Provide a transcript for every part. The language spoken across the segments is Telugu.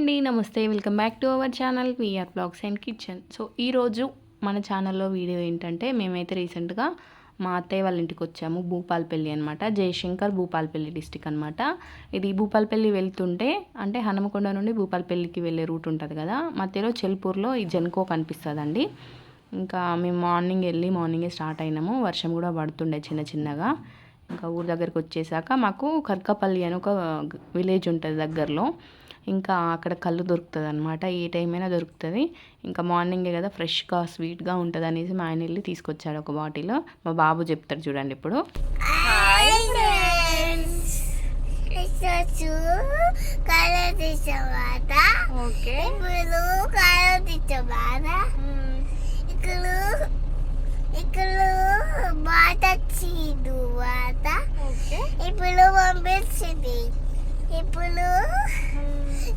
అండి నమస్తే. Welcome back to our channel VR blogs and kitchen. So ఈరోజు మన ఛానల్లో వీడియో ఏంటంటే మేమైతే రీసెంట్గా మా అత్తయ్య వాళ్ళ ఇంటికి వచ్చాము. భూపాలపల్లి అనమాట జయశంకర్ భూపాలపల్లి డిస్టిక్ అనమాట ఇది భూపాలపల్లి వెళ్తుంటే అంటే హనుమకొండ నుండి భూపాలపల్లికి వెళ్ళే రూట్ ఉంటుంది కదా మధ్యలో చెల్పూర్లో ఈ జెన్కో కనిపిస్తుందండి. ఇంకా మేము మార్నింగ్ వెళ్ళి మార్నింగే స్టార్ట్ అయినాము. వర్షం కూడా పడుతుండే చిన్న చిన్నగా. ఇంకా ఊరి దగ్గరికి వచ్చేసాక మాకు కర్కపల్లి అని ఒక విలేజ్ ఉంటుంది దగ్గరలో. ఇంకా అక్కడ కళ్ళు దొరుకుతుంది అనమాట ఏ టైం అయినా దొరుకుతుంది. ఇంకా మార్నింగే కదా ఫ్రెష్గా స్వీట్గా ఉంటుంది అనేసి మా ఆయన వెళ్ళి తీసుకొచ్చాడు ఒక బాటిల్. మా బాబు చెప్తాడు చూడండి ఇప్పుడు. ఇక్కడ ఇక్కడ బాట చీడు ఓకే. ఇప్పుడు పంపించింది ఇప్పుడు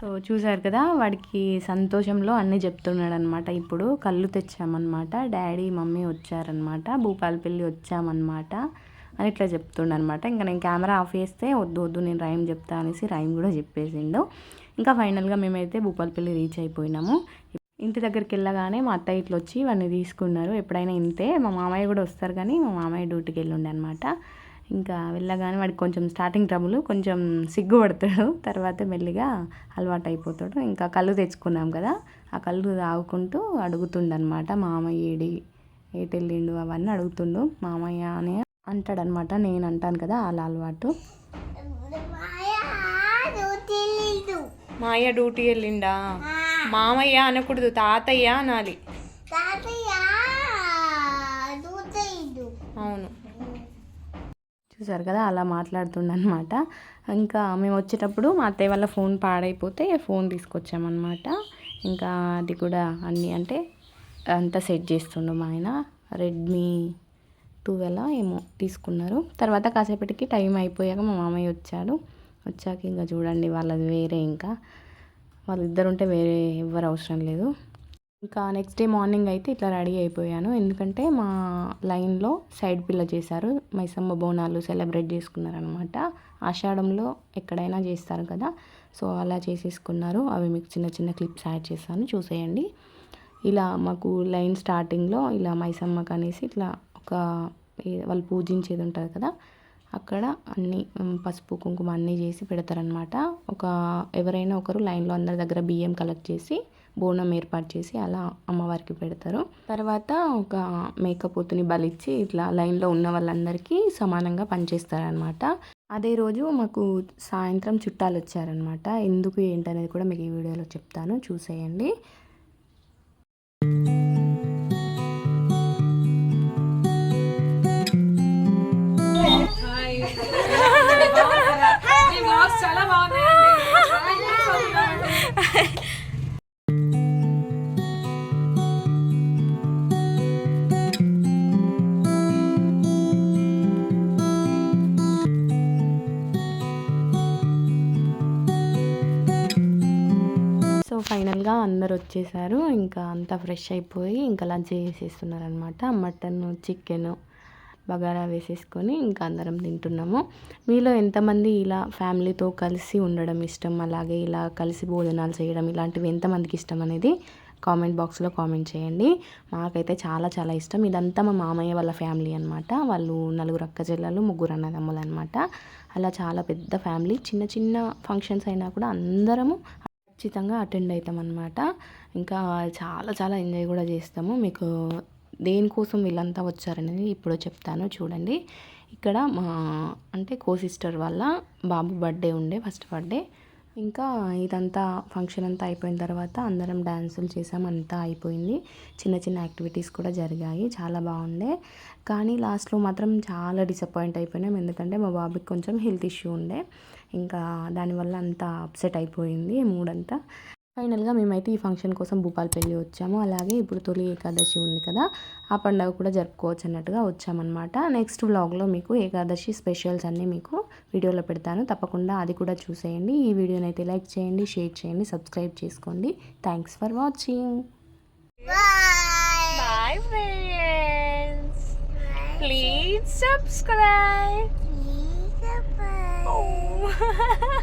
సో చూసారు కదా వాడికి సంతోషంలో అన్నీ చెప్తున్నాడు అనమాట ఇప్పుడు కళ్ళు తెచ్చామన్నమాట. డాడీ మమ్మీ వచ్చారనమాట భూపాలపల్లి వచ్చామన్నమాట అని ఇట్లా చెప్తుండనమాట ఇంకా నేను కెమెరా ఆఫ్ చేస్తే వద్దు వద్దు నేను రైమ్ చెప్తా అనేసి రైమ్ కూడా చెప్పేసిండు. ఇంకా ఫైనల్గా మేమైతే భూపాలపల్లి రీచ్ అయిపోయినాము. ఇంటి దగ్గరికి వెళ్ళగానే మా అత్తయ్య ఇట్లా వచ్చి వాడిని తీసుకున్నారు. ఎప్పుడైనా ఇంతే మా మామయ్య కూడా వస్తారు కానీ మా మామయ్య డ్యూటీకి వెళ్ళి అనమాట ఇంకా వెళ్ళగానే వాడికి కొంచెం స్టార్టింగ్ ట్రబుల్ కొంచెం సిగ్గుపడతాడు. తర్వాత మెల్లిగా అలవాటు అయిపోతాడు ఇంకా కళ్ళు తెచ్చుకున్నాం కదా ఆ కళ్ళు తాగుకుంటూ అడుగుతుండనమాట మామయ్య ఏడి ఏటెళ్ళిండు? అవన్నీ అడుగుతుండు. మామయ్య అని అంటాడనమాట నేను అంటాను కదా అలా అలవాటు. మాయ డ్యూటీ వెళ్ళిండా మామయ్య అనకూడదు తాతయ్య అనాలి. చూసారు కదా అలా మాట్లాడుతుండనమాట. ఇంకా మేము వచ్చేటప్పుడు మా అత్తయ్య వాళ్ళ ఫోన్ పాడైపోతే ఫోన్ తీసుకొచ్చామన్నమాట ఇంకా అది కూడా అన్నీ అంటే అంతా సెట్ చేస్తుండు మా ఆయన. రెడ్మీ టువెల్ ఏమో తీసుకున్నారు. తర్వాత కాసేపటికి టైం అయిపోయాక మా మామయ్య వచ్చాడు. వచ్చాక ఇంకా చూడండి వాళ్ళది వేరే ఇంకా. వాళ్ళిద్దరు ఉంటే వేరే ఎవ్వరు అవసరం లేదు. ఇంకా నెక్స్ట్ డే మార్నింగ్ అయితే ఇట్లా రెడీ అయిపోయాను. ఎందుకంటే మా లైన్లో సైడ్ పిల్ల చేశారు. మైసమ్మ బోనాలు సెలబ్రేట్ చేసుకున్నారనమాట ఆషాఢంలో ఎక్కడైనా చేస్తారు కదా. సో అలా చేసేసుకున్నారు. అవి మీకు చిన్న చిన్న క్లిప్స్ యాడ్ చేశాను చూసేయండి. ఇలా మాకు లైన్ స్టార్టింగ్లో ఇలా మైసమ్మకు అనేసి ఇట్లా ఒక వాళ్ళు పూజించేది ఉంటుంది కదా. అక్కడ అన్ని పసుపు కుంకుమ అన్నీ చేసి పెడతారనమాట ఒక ఎవరైనా ఒకరు లైన్లో అందరి దగ్గర బియ్యం కలెక్ట్ చేసి బోనం ఏర్పాటు చేసి అలా అమ్మవారికి పెడతారు తర్వాత ఒక మేకపోతుని బలిచ్చి ఇట్లా లైన్లో ఉన్న వాళ్ళందరికీ సమానంగా పనిచేస్తారనమాట అదే రోజు మాకు సాయంత్రం చుట్టాలు వచ్చారనమాట ఎందుకు ఏంటనేది కూడా మీకు ఈ వీడియోలో చెప్తాను చూసేయండి సో ఫైనల్గా అందరు వచ్చేసారు ఇంకా అంతా ఫ్రెష్ అయిపోయి ఇంకా లంచ్ చేసేస్తున్నారు అనమాట మటన్ చికెన్ బగారా వేసేసుకొని ఇంకా అందరం తింటున్నాము. మీలో ఎంతమంది ఇలా ఫ్యామిలీతో కలిసి ఉండడం ఇష్టం? అలాగే ఇలా కలిసి భోజనాలు చేయడం ఇలాంటివి ఎంతమందికి ఇష్టం అనేది కామెంట్ బాక్స్లో కామెంట్ చేయండి. మాకైతే చాలా చాలా ఇష్టం. ఇదంతా మా మామయ్య వాళ్ళ ఫ్యామిలీ అనమాట వాళ్ళు నలుగురు అక్క చెల్లెలు ముగ్గురు అన్నదమ్ములు అనమాట అలా చాలా పెద్ద ఫ్యామిలీ. చిన్న చిన్న ఫంక్షన్స్ అయినా కూడా అందరము ఖచ్చితంగా అటెండ్ అవుతాం అనమాట ఇంకా చాలా చాలా ఎంజాయ్ కూడా చేస్తాము. మీకు దేనికోసం వీళ్ళంతా వచ్చారనేది ఇప్పుడు చెప్తాను. చూడండి. ఇక్కడ మా అంటే కో సిస్టర్ వాళ్ళ బాబు బర్త్డే ఉండే ఫస్ట్ బర్త్డే. ఇంకా ఇదంతా ఫంక్షన్ అంతా అయిపోయిన తర్వాత అందరం డ్యాన్సులు చేసాం అంతా అయిపోయింది. చిన్న చిన్న యాక్టివిటీస్ కూడా జరిగాయి. చాలా బాగుండే. కానీ లాస్ట్లో మాత్రం చాలా డిసప్పాయింట్ అయిపోయినాం. ఎందుకంటే మా బాబుకి కొంచెం హెల్త్ ఇష్యూ ఉండే. ఇంకా దానివల్ల అంతా అప్సెట్ అయిపోయింది మూడంతా. ఫైనల్గా మేమైతే ఈ ఫంక్షన్ కోసం భూపాలపల్లి వచ్చాము. అలాగే ఇప్పుడు తొలి ఏకాదశి ఉంది కదా ఆ పండుగ కూడా జరుపుకోవచ్చు అన్నట్టుగా వచ్చామన్నమాట. నెక్స్ట్ వ్లాగ్లో మీకు ఏకాదశి స్పెషల్స్ అన్నీ మీకు వీడియోలో పెడతాను. తప్పకుండా అది కూడా చూసేయండి. ఈ వీడియోని అయితే లైక్ చేయండి షేర్ చేయండి సబ్స్క్రైబ్ చేసుకోండి. Thanks for watching. Please subscribe. Please, bye.